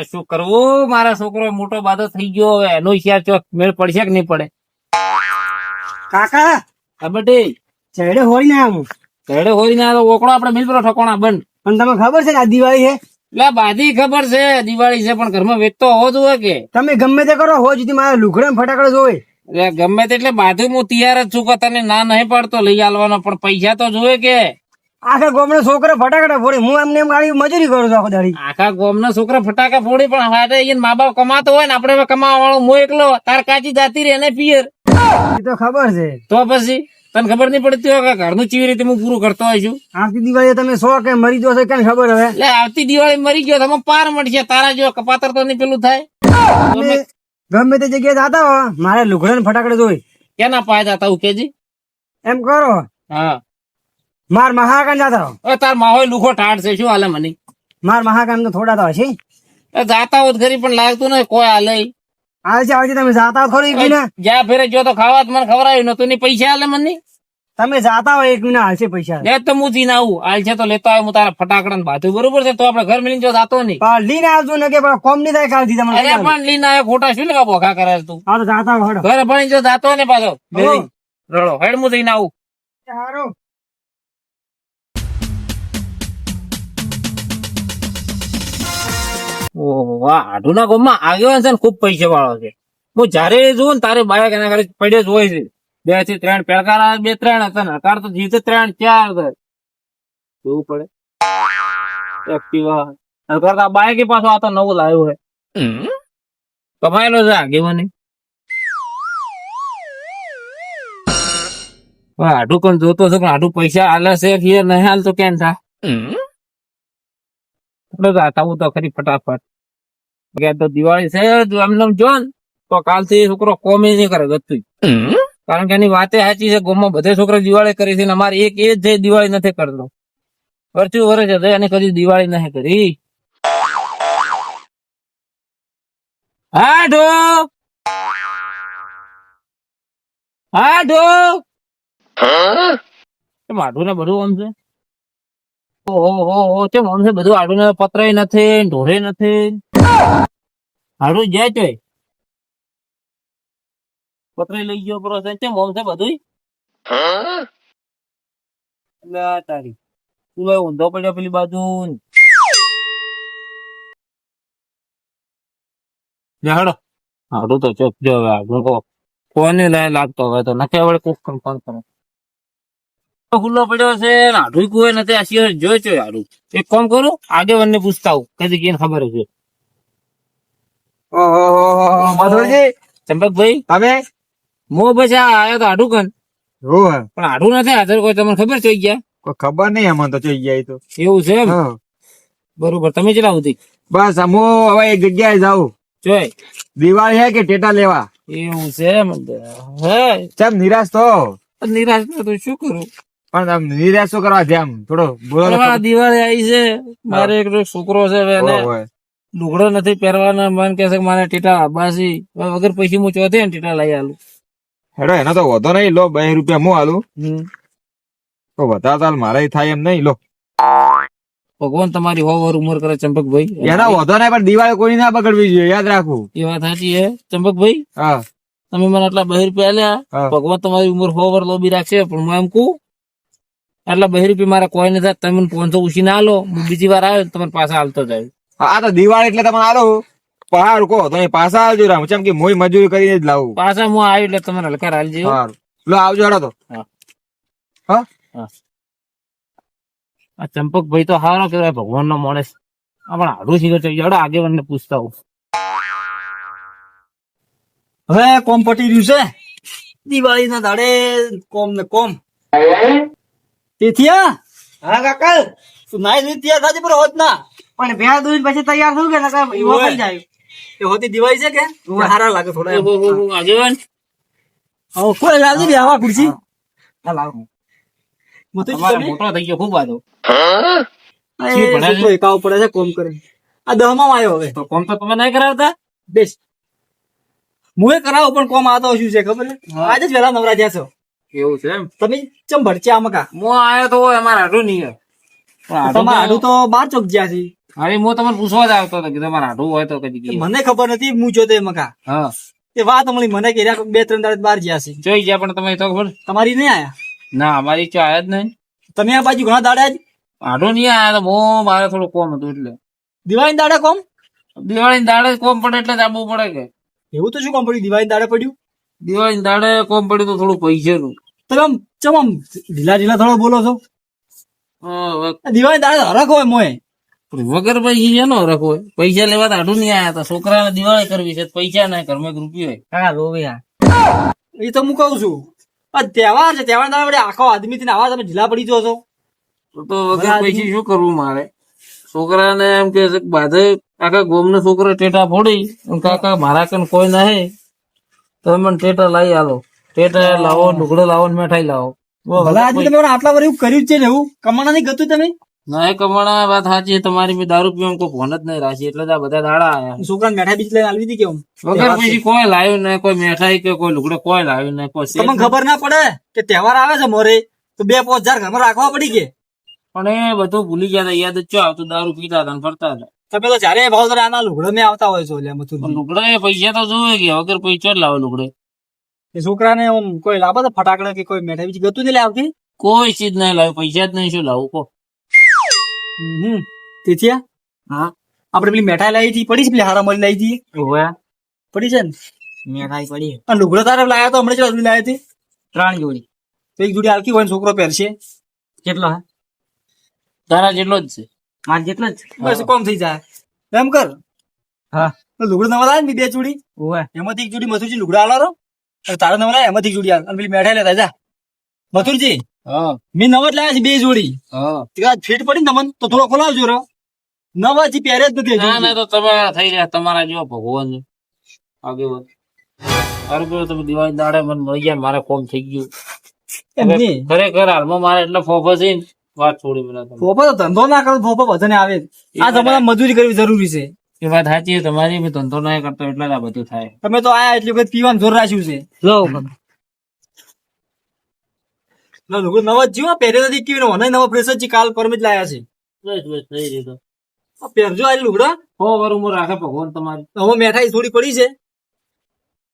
એ શું કરવું? મારા છોકરો મોટો બાધો થઈ ગયો હવે. એનો હિસાબ ચોક મેળ પડશે કે નહીં પડે? કાકા! કબડ્ડી ચેડે હોય ને આમ. ચેડે હોય ને ઓકળો આપણે મિલ પેલો ઠકોણા બંધ પણ તમે ખબર છે ને આ દિવાળી છે? એટલે બાધી ખબર છે. દિવાળી છે પણ ઘરમાં વેચતો હોવો જોઈએ કે. તમે ગમે તે કરો હો જુદી મારા લુગડા ફટાકડા જોવે. એટલે ગમે તે એટલે બાધું હું તૈયાર જ છું કે તને ના નહીં પડતો. લઈ આલવાનો પણ પૈસા તો જોવે કે. આખા ગોમના છોકરા ફટાકડા ફોડે. હું એમને એમ ગાડી મજૂરી કરું છું આખો દાડી. આખા ગામના છોકરા ફટાકા ફોડી પણ હારે અહીંયા મા બાપ કમાતો હોય ને આપણે કમાવા વાળો હું એકલો તાર કાચી જાતી રે એને પિયર. એ તો ખબર છે. તો પછી તને ખબર નહીં પડતી હોય કે ઘરનું ચીવી રીતે હું પૂરું કરતો હોય છું? આવતી દિવાળી તમે સો કે મરી જશો કેમ ખબર હવે? એટલે આવતી દિવાળી મરી ગયો તમે પાર મળશે તારા જો કપાતર તો નહીં પેલું થાય. તમે ગમે તે જગ્યાએ જાતા હો. મારે લુગડા ફટાકડા જોઈ. કેના પાય હું કેજી એમ કરો. હા. માર મહાકાન જાતા હો તાર માહોય લુખો ઠાઠ છે શું હાલે મને? માર મહાકાન તો થોડા તો હશે. એ જાતા હોત ઘરી પણ લાગતું ને કોઈ હાલે આવે છે આવે તમે જાતા હો ખરી એક જ્યાં ફેરે જો તો ખાવા મને ખવડાવ્યું નતું નહીં પૈસા હાલે મને? તમે જાતા હો એક મહિના હાલશે પૈસા. લે તો હું જીને આવું હાલ છે તો લેતો આવ્યો હું તારા ફટાકડા બાતું બરોબર છે? તો આપડે ઘર મિલીને જો જાતો નહીં. પણ લઈને આવજો ને કે પણ કોમ નહીં થાય કાલથી તમને અરે પણ લઈને આવ્યો ખોટા શું ને બોખા કરે તું? હા તો જાતા હો હડો. ઘર ભણી જો જાતો ને પાછો. રડો. હેડ હું જઈને આવું. સારું આઢુના ગામમાં આગેવાન છે ને ખૂબ પૈસા વાળો છે. હું જયારે જોઉં ને તારે બાયક એના ઘરે પડ્યો જ હોય છે. બેથી ત્રણ પેડકાર બે ત્રણ હતા ને હકાર તો જીતે ત્રણ ચાર હતા. જોવું પડે. એક્ટિવા હકાર તો બાયક પાછો આ તો નવું લાવ્યો છે કમાયેલો છે આગેવાની. આઢું પણ જોતો છે પણ આઢું પૈસા હાલે છે કે નહીં હાલ તો કેમ થા આપણે તો ખરી ફટાફટ. તો દિવાળી છે એમને જો તો કાલથી છોકરો કોમી નહીં કરે ગતું કારણ કે એની વાતે સાચી છે ગોમાં બધે છોકરા દિવાળી કરી છે અમારે એક એ જ દિવાળી નથી કરતો. વર્ષું વર્ષ હતો એને કદી દિવાળી નથી કરી. હા ઢો હા? ઢો કેમ ને બધું આમ છે. ઓહો છે બધું આડું પત્ર નથી ઢોરે નથી આઢું જાય છે પતરાય લઈ ગયો પરો છે તે છે બધું લા તારી તું ભાઈ ઊંધો પડ્યો પેલી બાજુ ને. લે તો ચોપ જો હવે આગળ કોને લાગતો હવે તો નકે વળે કોક ફોન કરો ખુલ્લો પડ્યો છે ને આઢું કોઈ નથી આ સિવાય જોયો છે એક કામ કરું આગે ને પૂછતા હું કદી કેને ખબર છે ઓહો મધુરજી. ચંપકભાઈ? તમે? મો બસ આ આયો તો આડું કન હોવે પણ આડું નથી હાજર કોઈ તમને ખબર છે ગયા? કોઈ ખબર નહીં અમને તો જોઈ ગયા તો. એવું છે એમ? બરોબર તમે ચલા સુધી? બસ અમો હવે એક જગ્યાએ જાઉં. જોય દિવાળી હે કે ટેટા લેવા? એવું છે હે. ચમ નિરાશ તો નિરાશ ન તો શું કરું? પણ આમ નિરાશો કરવા છે આમ. થોડો બોલો દિવાળી આવી છે. મારે એક છોકરો છે એને લુગડો નથી પહેરવાના. મન કે છે કે મારે ટીટા આબાસી. વગર પૈસા હું ચોથે ને ટીટા લઈ આલું. હેડો એનો તો વધો નહીં. લો બે રૂપિયા હું આલું. તો વધારે તાલ મારે થાય એમ નહીં. લો. ભગવાન તમારી હોવર ઉમર કરે ચંપકભાઈ. એના વધો નહીં પણ દિવાળી કોઈ ના બગડવી જોઈએ. યાદ રાખવું એ વાત સાચી છે ચંપકભાઈ હા. તમે મને આટલા બે રૂપિયા લ્યા ભગવાન તમારી ઉંમર હોવર વર લોબી રાખશે. પણ હું એમ કહું આટલા બહી રૂપિયા મારા કોઈ નથી તમે પાંચસો ઉછી ના આલો હું બીજી વાર આવ્યો તમને પાછા હાલતો જાય આ તો દિવાળી એટલે તમે આલો પહાડ કો તો પાછા આવજો રામ. ચમ કે મોય મજૂરી કરીને જ લાવું. પાછા હું આવ્યો એટલે તમારે હલકા હાલજે લો આવજો હેડો તો. હા. આ ચંપકભાઈ તો હારો કેવાય ભગવાન નો માણસ. આ પણ હાડું શીખર છે જડો આગેવાન ને પૂછતા હું હવે કોમ પટી રહ્યું છે. દિવાળી ના દાડે કોમ ને કોમ. તેથી હા. કાકા. તું નાઈ ધોઈ તૈયાર થાજે પર હોત ના પણ બે દૂધ પછી તૈયાર થયું કે નકર ઈવો. થઈ જાય? એ હોતી દિવાળી છે કે? હારા લાગે થોડા ઓ ઓહો, ઓહો, આગેવાન હવે કોઈ લાવજે બે આવા ખુરશી. હા, લાવ. મતું જ તમારે તમે. મોટો થઈ ગયો ખૂબ? છોકરો એકાવ પડે છે કોમ કરે આ દહમાં આવ્યો હવે. તો કોમ તો તમે નહીં કરાવતા? બેસ. મુએ કરાવો પણ કોમ આતો શું છે ખબર આજે જ વેલા નવરા થયા છો. એવું છે એમ? તમે ચમ ભરચે આમાં કા? મો આવ્યો તો અમારે હાડું નહીં. પણ હાડું તમારા તો- બાર ચોક જ્યા છે. અરે હું તમને પૂછવા જ આવતો હતો કે તમારે આઢું હોય તો કદી મને ખબર નથી હું જોતે મકા હા. એ વાત મળી મને કે બે ત્રણ દાડે બહાર જ્યા છે. જોઈ ગયા પણ તમે તો ખબર તમારી નહીં આયા? ના અમારી ચા આયા જ નહીં. તમે આ બાજુ ઘણા દાડા જ? આઢું નહીં આયા તો મો મારે થોડું કોમ હતું એટલે. દિવાળી દાડા કોમ? દિવાળી દાડે કોમ પડે એટલે આવવું પડે કે. એવું તો શું કોમ પડ્યું? દિવાળી દાડે પડ્યું? દિવાળી દાડે કોમ પડ્યું તો થોડું પૈસાનું. તમે આમ ચમ આમ ઢીલા ઢીલા થોડો બોલો છો? હા, દિવાળી દાડે હરખ હોય મોય વગર પૈસા છે નો રખો પૈસા લેવા તો આઢું નહીં આયા હતા છોકરાને દિવાળી કરવી છે પૈસા ના ઘરમાં રૂપિયો હોય. કાકા રોવ્યા એ તો હું કહું છું. આ તહેવાર છે તહેવાર દાડે વડે આખો આદમી થી આવા તમે ઢીલા પડી જો છો. તો તો વગર પૈસા શું કરવું મારે? છોકરાને એમ કે બાધે આખા ગોમને છોકરા ટેટા ફોડી કાકા મારા કન કોઈ નહીં. તો મને ટેટા લાવી આલો. ટેટા લાવો લુગડો લાવો ને મીઠાઈ લાવો. આજે તમે આટલા વાર એવું કર્યું જ છે ને એવું? કમાણા નહીં ગતું તમે? ના એ કમાણા વાત સાચી તમારી મેં દારૂ પીવા કોઈ ફોન જ નહીં રાખી. એટલે આ બધા દાડા આયા. છોકરા મેઠાઈ બીજ લઈને આવી હતી કેમ વગર પછી કોઈ લાવ્યું નહીં કોઈ મીઠાઈ કે કોઈ લુગડો કોઈ લાવ્યું નહીં કોઈ તમને ખબર ના પડે કે તહેવાર આવે છે મોરે તો બે પાંચ હજાર ઘરમાં રાખવા પડી કે? પણ એ બધું ભૂલી ગયા હતા. યાદ જ આવતું દારૂ પીતા હતા ફરતા હતા. તમે તો જયારે ભાવ ત્યારે આના લુગડો મેં આવતા હોય છો એટલે મથુર લુગડા પૈસા તો જોવે કે વગર પૈસા જ લાવે લુગડે? એ છોકરાને આમ કોઈ લાવો તો ફટાકડા કે કોઈ મેઠાઈ બીજી ગતું જ લાવતી? કોઈ ચીજ નહીં લાવે પૈસા જ નહીં શું લાવું? કો હમ તેથી હા. આપણે પેલી મેઠાઈ લાવી હતી પડી છે પેલી હારા મળી લાવી હતી? હોયા પડી છે ને? મીઠાઈ પડી અને લુગડો તારે લાયા તો હમણાં જ લાવી હતી? ત્રણ જોડી. તો એક જોડી આલકી હોય ને છોકરો પહેરશે. કેટલો હા? તારા જેટલો જ છે. માર જેટલો જ. બસ કોમ થઈ જાય. એમ કર. હા. તો લુગડો નવા લાવે ને બે ચૂડી ઓવે. એમાંથી એક ચૂડી મથુરજી લુગડા આલારો તારો નવા લાવે એમાંથી ચૂડી જોડી આલ. અને પેલી મેઠા લેતા જા. મથુરજી હા. મેં નવા જ લાવ્યા છે બે જોડી. હા. ફીટ પડી ને તમને તો થોડો ખોલાવજો રો નવા જી પહેરે જ નથી ના ના તો તમારા થઈ રહ્યા. તમારા જેવો ભગવાન. આગેવાન અરે કર્યું તમે દિવાળી દાડે મને મળી ગયા મારે કોમ થઈ ગયું. ખરેખર હાલમાં મારે એટલે ફોફો છે ને વાત છોડી મને તમે તો ધંધો ના કરો ફોફા બધાને આવે. આ તમારા મજૂરી કરવી જરૂરી છે. એ વાત સાચી છે તમારી મેં ધંધો ના કરતો એટલે આ બધું થાય. તમે તો આયા એટલી વખત પીવાનું જોર રાખ્યું છે. લો લુગડો નવા જીવો પહેરે નથી કેવી મને નવા ફ્રેશ જ કાલ પરમ જ લાયા છે. બસ બસ થઈ રહ્યું તો. આ પહેરજો આ લુગડા હો. વાર ઉંમર રાખે ભગવાન તમારી. હવે મેઠાઈ થોડી પડી છે.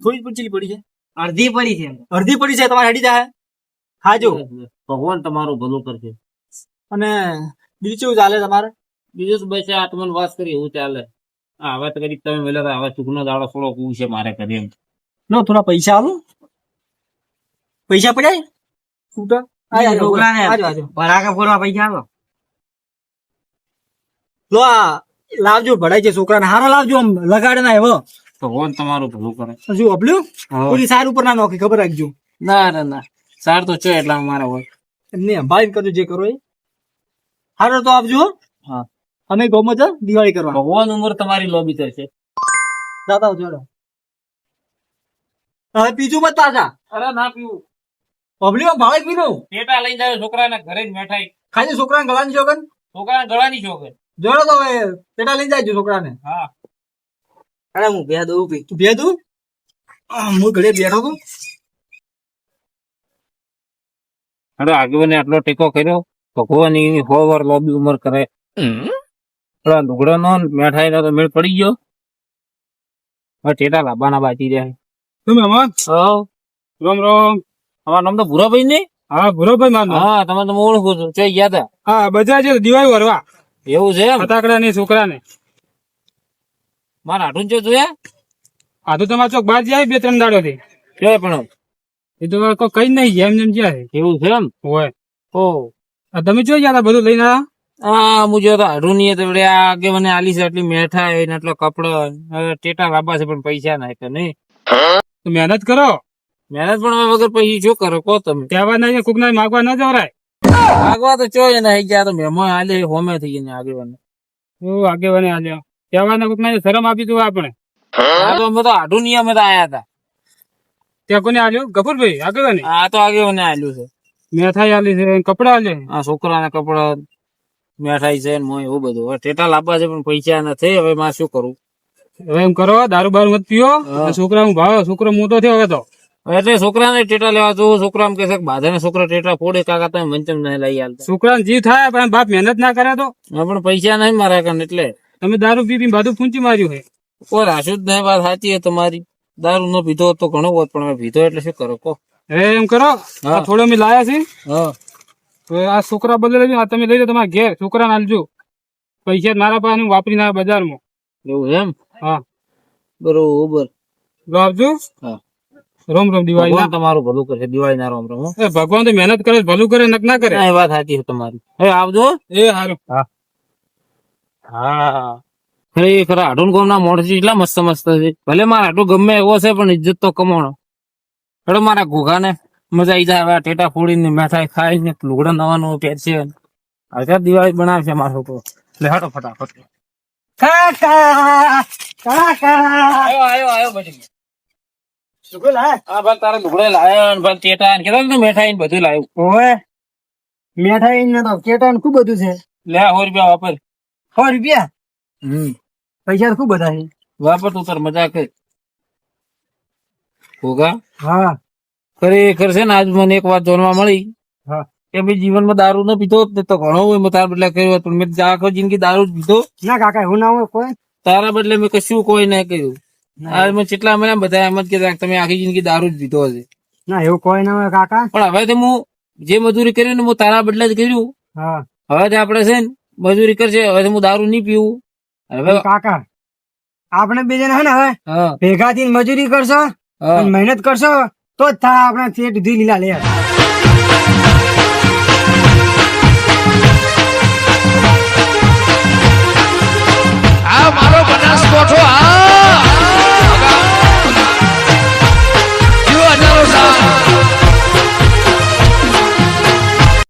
થોડી પડી પડી છે. અડધી પડી છે અડધી પડી છે તમારે હેડી જાય ખાજો. ભગવાન તમારું ભલું કરશે. અને બીજું કેવું ચાલે તમારે? બીજું તો બસ આ તમને વાત કરી એવું ચાલે. હવે તો કદી તમે મેલો હવે ચૂકનો દાડો થોડો કું છે મારે કરી એમ લો થોડા પૈસા આલો. પૈસા પડ્યા છૂટા આજો, છોકરાને આજો, આજો. ભરાકા ફોડવા પૈસા આલો. લો આ લાવજો ભડાઈ છે છોકરાને. હારા લાવજો આમ લગાડે ના એવો. ભગવાન તમારું ભલું કરે? સાર ઉપર ના નોખી ખબર રાખજો. ના ના ના. સાર તો છે એટલા મારે હોય. એમને સંભાળીને કરજો જે કરો એ. હારો તો આપજો હો. અમે ગોમાં જા દિવાળી કરવા. ભગવાન ઉંમર તમારી લોબી છે આવજો હેડો. હવે બીજું મત પાછા. અરે ના પીવું. પબ્લિક ભાવે પીનું પેટા લઈ જાય છોકરાના ઘરે જ મેઠાઈ ખાલી છોકરાને ગળાની જોગન છોકરાને ગળાની શોખ જોડો તો હવે પેટા લઈ જાય છોકરાને. હા. અરે હું બે દઉં પી તું બે દઉં હું ઘરે બેઠો તો. અરે આગેવાને આટલો ટેકો કર્યો. ભગવાન એની સો વાર લોબી ઉંમર કરે. થોડા લુગડો નો મેઠાઈ નો તો મેળ પડી ગયો. હવે ટેટા લાંબાના બાજી જાય તમે હા? રામ રામ. અમારું નામ તો ભૂરાભાઈ ને? હા ભૂરાભાઈ માનો. હા તમે તો ઓળખું છું. ચોઈ ગયા હતા હા બધા છે દિવાળી વરવા. એવું છે એમ? ફટાકડા ને મારા આઠું ચો જોયા આ તો તમારા ચોક બહાર જાય બે ત્રણ દાડો થી જોયા પણ? એ તો કઈ નહીં જેમ જેમ જાય એવું છે એમ? હોય. ઓ તમે જો યાર બધું લઈને હા હું તો આઢું નહીં તો આ આગે મને આલી છે એટલી મેઠાઈ ને એટલો કપડો ટેટા લાંબા છે પણ પૈસા ના તો નહીં. તો મહેનત કરો. મહેનત પણ વગર પછી શું કરો કહો તમે. કહેવા ના કોક ના માગવા ન જવરાય. આગવા તો ચો એને થઈ ગયા તો મહેમાન આલે હોમે થઈ ગયા આગેવાને એવું આગેવાને આલ્યો. તહેવાર ના કોક ના શરમ આપી દઉં આપણે. હા તો અમે તો આઢું નહીં અમે તો આયા હતા. ત્યાં કોને આલ્યો? ગફુરભાઈ આગેવાને? આ તો આગેવાને આલ્યું છે. મેઠાઈ આલી છે કપડા આલે. આ છોકરાના કપડા મેઠાઈ છે મોય એવું બધું. હવે ટેટા લાવવા છે પણ પૈસા નથી હવે માં શું કરું? હવે એમ કરો દારૂ બારૂ મત પીઓ. છોકરા હું ભાવ છોકરો મોટો થયો હવે તો. એટલે છોકરાને ટેટા લેવા જવું છોકરા એમ કે છે બાધાના છોકરા ટેટા ફોડે કાકા તમે મંચમ નહીં લઈ આલતા. છોકરાને જીવ થાય પણ બાપ મહેનત ના કરે તો. પણ પૈસા નહીં મારા કાન એટલે. તમે દારૂ પી પી બધું ફૂંચી માર્યું હે કોઈ રાશુ જ નહીં વાત સાચી તમારી. દારૂ નો પીધો તો ઘણો હોત પણ હવે પીધો એટલે શું કરો કો હવે એમ કરો હા. આ થોડો અમે લાયા છે આ છોકરા બદલે આ તમે લઈ જાઓ તમારા ઘેર છોકરાને આલજો પૈસા મારા પાસે વાપરી આવ્યા બજારમાં. એવું એમ? હા. બરોબર. લો આપજો. રોમ રોમ દિવાળી ભગવાન તમારું ભલું કરે દિવાળી ના રોમ રોમ એ ભગવાન તો મહેનત કરે ભલું કરે નક ના કરે. એ વાત સાચી છે તમારી. હવે આવજો. એ હારું. હા. હા. ખરેખર આઢુન કોમ ના મોઢ એટલા મસ્ત મસ્ત છે. ભલે મારા આઢું ગમે એવો છે પણ ઇજ્જત તો કમાણો. હેડો મારા ઘોઘાને મજા આવી જાય હવે ટેટા ફોડીને મીઠાઈ ખાઈને લુગડા નવાનું પહેરશે આજે દિવાળી બનાવશે મારો છોકરો એટલે હેડો ફટાફટ. કાકા! કાકા આયો આયો આયો બટી શું લાય. હા ભાઈ તારે લુગડે લાવ્યો ને ભાઈ ટેટા ને કેતા મીઠાઈ ને બધું લાવ્યું ઓવે મીઠાઈ ને તો કેટા ને ખૂબ બધું છે. લે સો રૂપિયા વાપર. સો રૂપિયા? હમ. પૈસા ખૂબ બધા છે. વાપર તું તાર મજા કર ઘોઘા હા. ખરેખર છે ને આજ મને એક વાત જાણવા મળી હા. કે ભાઈ જીવનમાં દારૂ ન પીધો તો ઘણો હોય મેં તારા બદલે કર્યું. પણ મેં આખો જિંદગી દારૂ જ પીધો. ના કાકા એવું ના હોય કોઈ. તારા બદલે મેં કશું કોઈ ના કર્યું. આજ મેં કેટલા મને બધા એમ જ કહેતા કે તમે આખી જિંદગી દારૂ જ પીધો હશે. ના એવું કોઈ ના હોય કાકા. પણ હવે તો હું જે મજૂરી કરી ને હું તારા બદલે જ કર્યું. હા. હવે તો આપણે છે ને મજૂરી કરશે હવે હું દારૂ નહીં પીવું. હવે કાકા આપણે બે જણા હે ને હવે ભેગા થઈને મજૂરી કરશો? હા મહેનત કરશો તો જ થાય આપણે શેઠ દૂધી લીલા લે આ મારો બનાસકોઠો આ